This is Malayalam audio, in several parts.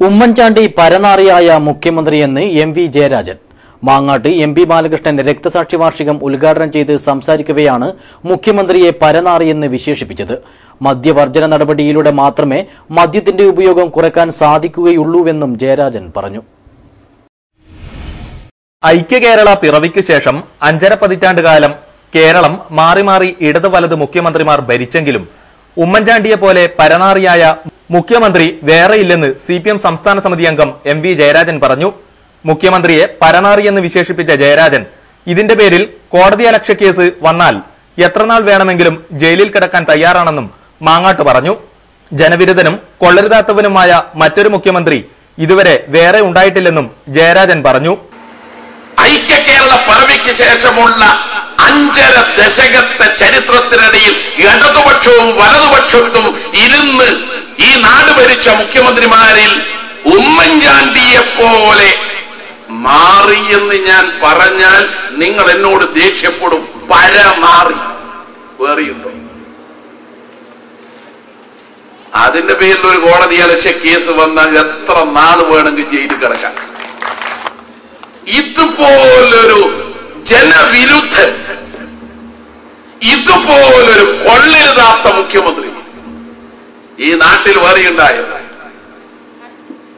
ഉമ്മൻചാണ്ടി പരനാറിയായ മുഖ്യമന്ത്രിയെന്ന് M V Jayarajan. Mangad M P Balakrishnan രക്തസാക്ഷി വാർഷികം ഉദ്ഘാടനം ചെയ്ത് സംസാരിക്കവെയാണ് മുഖ്യമന്ത്രിയെ പരനാറിയെന്ന് വിശേഷിപ്പിച്ചത്. മദ്യവർജന നടപടിയിലൂടെ മാത്രമേ മദ്യത്തിന്റെ ഉപയോഗം കുറയ്ക്കാൻ സാധിക്കുകയുള്ളൂവെന്നും ജയരാജൻ പറഞ്ഞു. ഐക്യകേരള പിറവിക്ക് ശേഷം അഞ്ചര പതിറ്റാണ്ട് കാലം കേരളം മാറി മാറി ഇടതു വലത് മുഖ്യമന്ത്രിമാർ ഭരിച്ചെങ്കിലും ഉമ്മൻചാണ്ടിയെ പോലെ പരനാറിയായ മുഖ്യമന്ത്രി വേറെയില്ലെന്ന് സി പി എം സംസ്ഥാന സമിതി അംഗം എം വി ജയരാജൻ പറഞ്ഞു. മുഖ്യമന്ത്രിയെ പരനാറിയെന്ന് വിശേഷിപ്പിച്ച ജയരാജൻ ഇതിന്റെ പേരിൽ കോടതി അലക്ഷ്യ കേസ് വന്നാൽ എത്രനാൾ വേണമെങ്കിലും ജയിലിൽ കിടക്കാൻ തയ്യാറാണെന്നും മാങ്ങാട്ട് പറഞ്ഞു. ജനവിരുദ്ധനും കൊള്ളരുതാത്തവനുമായ മറ്റൊരു മുഖ്യമന്ത്രി ഇതുവരെ വേറെ ഉണ്ടായിട്ടില്ലെന്നും ജയരാജൻ പറഞ്ഞു. ഐക്യ കേരള പിറവിക്ക് ശേഷമുള്ള അഞ്ചര ദശകത്തെ ചരിത്രത്തിനിടയിൽ ഇടതുപക്ഷവും വലതുപക്ഷത്തും ഭരിച്ച മുഖ്യമന്ത്രിമാരിൽ ഉമ്മൻചാണ്ടിയെ പോലെ മാറി എന്ന് ഞാൻ പറഞ്ഞാൽ നിങ്ങൾ എന്നോട് ദേഷ്യപ്പെടും. പരമാറി. വേറിയുണ്ടോ? അതിന്റെ പേരിൽ ഒരു കോടതി അലക്ഷ്യ കേസ് വന്നാൽ എത്ര നാൾ വേണമെങ്കിൽ ജയിലിൽ കിടക്കാൻ ഇതുപോലൊരു ജനവിരുദ്ധൻ ഇതുപോലൊരു കൊള്ളരുതാത്ത മുഖ്യമന്ത്രി ഈ നാട്ടിൽ വേറെയുണ്ടായത്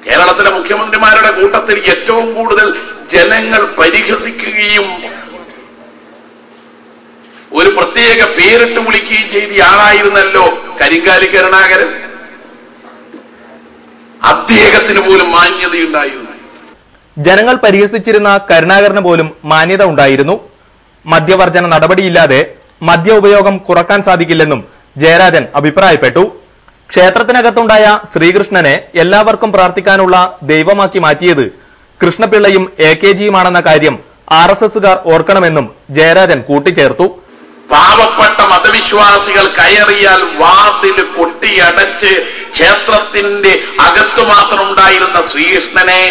കേരളത്തിലെ മുഖ്യമന്ത്രിമാരുടെ കൂട്ടത്തിൽ ഏറ്റവും കൂടുതൽ ജനങ്ങൾ പരിഹസിക്കുകയും ഒരു പ്രത്യേക പേരിട്ട് വിളിക്കുകയും ചെയ്ത ആളായിരുന്നല്ലോ കരിങ്കാലി കരുണാകരൻ. അദ്ദേഹത്തിന് പോലും മാന്യതയുണ്ടായിരുന്നു. ജനങ്ങൾ പരിഹസിച്ചിരുന്ന കരുണാകരന് പോലും മാന്യത ഉണ്ടായിരുന്നു. മദ്യവർജന നടപടിയില്ലാതെ മദ്യ ഉപയോഗം കുറയ്ക്കാൻ സാധിക്കില്ലെന്നും ജയരാജൻ അഭിപ്രായപ്പെട്ടു. ക്ഷേത്രത്തിനകത്തുണ്ടായ ശ്രീകൃഷ്ണനെ എല്ലാവർക്കും പ്രാർത്ഥിക്കാനുള്ള ദൈവമാക്കി മാറ്റിയത് കൃഷ്ണപിള്ളയും എ കെ ജിയുമാണെന്ന കാര്യം ആർ എസ് എസുകാർ ഓർക്കണമെന്നും ജയരാജൻ കൂട്ടിച്ചേർത്തു. പാവപ്പെട്ട മതവിശ്വാസികൾ കയറിയാൽ വാതിൽ പൊട്ടിയടച്ച് ക്ഷേത്രത്തിന്റെ അകത്തു മാത്രം ഉണ്ടായിരുന്ന ശ്രീകൃഷ്ണനെ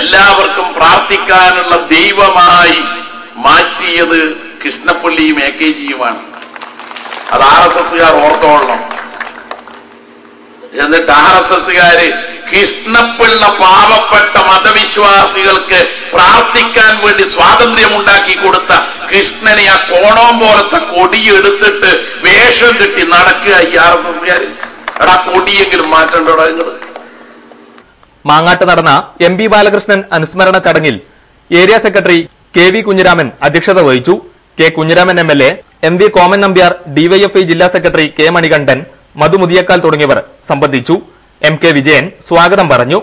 എല്ലാവർക്കും പ്രാർത്ഥിക്കാനുള്ള ദൈവമായി മാറ്റിയത് കൃഷ്ണപ്പള്ളിയും എ കെ ജിയുമാണ്. അത് ആർ എസ് എസ്സുകാർ ഓർത്തോളണം. എന്നിട്ട് ആർ എസ് എസ്സുകാര് കൃഷ്ണപ്പിള്ള പാവപ്പെട്ട മതവിശ്വാസികൾക്ക് പ്രാർത്ഥിക്കാൻ വേണ്ടി സ്വാതന്ത്ര്യം ഉണ്ടാക്കി കൊടുത്ത കൃഷ്ണനെ ആ കോണോമ്പോലത്തെ കൊടി എടുത്തിട്ട് വേഷം കെട്ടി നടക്കുക ഈ ആർ എസ് എസ്സുകാര് എടാ കൊടിയെങ്കിലും മാറ്റണ്ടോടാ നിങ്ങൾ? മാങ്ങാട്ട് നടന്ന എം പി ബാലകൃഷ്ണൻ അനുസ്മരണ ചടങ്ങിൽ area secretary K V Kunhiraman അധ്യക്ഷത വഹിച്ചു. K Kunhiraman M L A M V Koman Nambiar DYFI ജില്ലാ സെക്രട്ടറി കെ മണികണ്ഠൻ മധു മുതിയക്കാൽ തുടങ്ങിയവർ സംബന്ധിച്ചു. എം കെ വിജയൻ സ്വാഗതം പറഞ്ഞു.